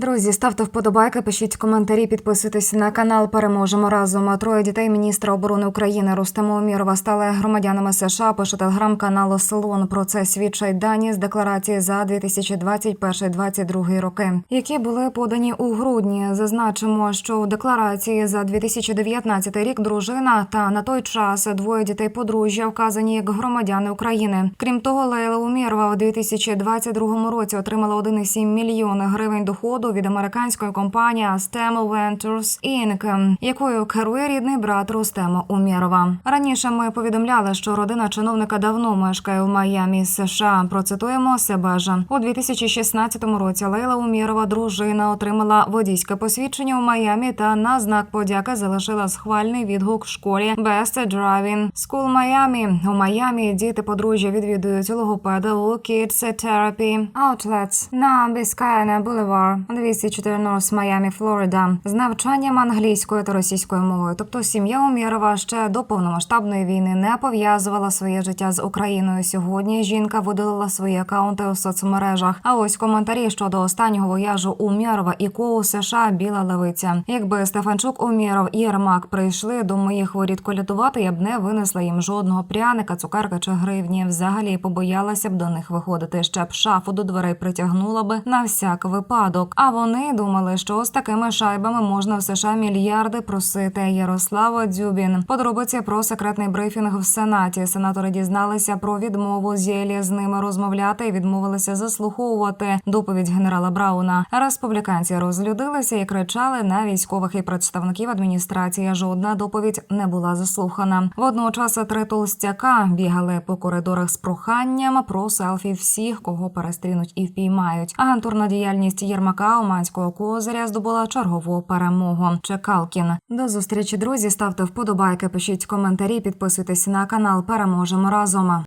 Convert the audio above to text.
Друзі, ставте вподобайки, пишіть коментарі, підписуйтесь на канал. Переможемо разом. Троє дітей міністра оборони України Рустема Умірова стали громадянами США. Пише телеграм-канал Селон. Про це свідчать дані з декларації за 2021-2022 роки, які були подані у грудні. Зазначимо, що у декларації за 2019 рік дружина та на той час двоє дітей подружжя вказані як громадяни України. Крім того, Лейла Умірова у 2022 році отримала 1,7 мільйони гривень доходу від американської компанії Stemo Ventures Inc., якою керує рідний брат Рустема Умєрова. Раніше ми повідомляли, що родина чиновника давно мешкає в Майамі, США. Процитуємо себе ж у 2016 році. Лейла Умєрова, дружина, отримала водійське посвідчення у Майамі та на знак подяки залишила схвальний відгук в школі Best Driving School Miami. У Майамі діти подружжя відвідують логопеда у Kids Therapy Outlets на Biscayne Boulevard, 204 North Miami, Флорида, з навчанням англійською та російською мовою. Тобто сім'я Умєрова ще до повномасштабної війни не пов'язувала своє життя з Україною. Сьогодні жінка видалила свої акаунти у соцмережах. А ось коментарі щодо останнього вояжу Умєрова і ко у США біла левиця. Якби Стефанчук, Умєров і Єрмак прийшли до моїх воріт колядувати, я б не винесла їм жодного пряника, цукерка чи гривні. Взагалі побоялася б до них виходити. Ще б шафу до дверей притягнула би на всяк випадок. А вони думали, що з такими шайбами можна в США мільярди просити. Ярослава Дзюбін. Подробиці про секретний брифінг в Сенаті. Сенатори дізналися про відмову Зєлі з ними розмовляти і відмовилися заслуховувати доповідь генерала Брауна. Республіканці розлюдилися і кричали на військових і представників адміністрації. Жодна доповідь не була заслухана. Водночас три толстяка бігали по коридорах з проханням про селфі всіх, кого перестрінуть і впіймають. Агентурна діяльність Єрмака Уманського козиря здобула чергову перемогу. Чекалкін. До зустрічі, друзі. Ставте вподобайки, пишіть коментарі, підписуйтесь на канал. Переможемо разом.